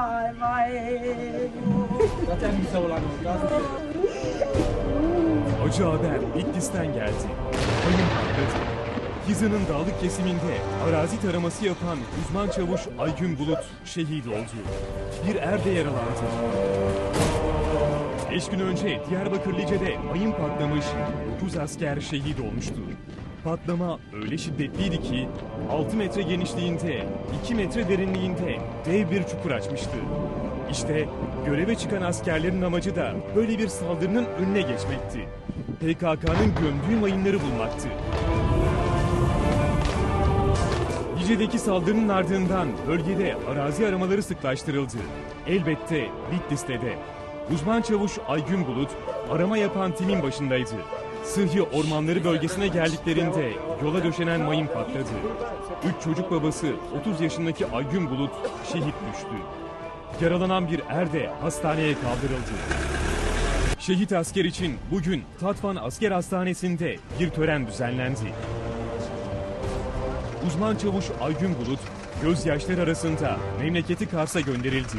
vay vay. Zaten bir savuran Acı haber Bitlis'ten geldi. Mayın patladı. Hiza'nın dağlık kesiminde arazi taraması yapan uzman çavuş Aygün Bulut şehit oldu. Bir er de yaralandı. Beş gün önce Diyarbakır Lice'de mayın patlamış, 9 asker şehit olmuştu. Patlama öyle şiddetliydi ki 6 metre genişliğinde, 2 metre derinliğinde dev bir çukur açmıştı. İşte göreve çıkan askerlerin amacı da böyle bir saldırının önüne geçmekti. PKK'nın gömdüğü mayınları bulmaktı. Lice'deki saldırının ardından bölgede arazi aramaları sıklaştırıldı. Elbette Bitlis'te de. Uzman çavuş Aygün Bulut arama yapan timin başındaydı. Sıhhi ormanları bölgesine geldiklerinde yola döşenen mayın patladı. Üç çocuk babası 30 yaşındaki Aygün Bulut şehit düştü. Yaralanan bir er de hastaneye kaldırıldı. Şehit asker için bugün Tatvan Asker Hastanesi'nde bir tören düzenlendi. Uzman çavuş Aygün Bulut gözyaşları arasında memleketi Kars'a gönderildi.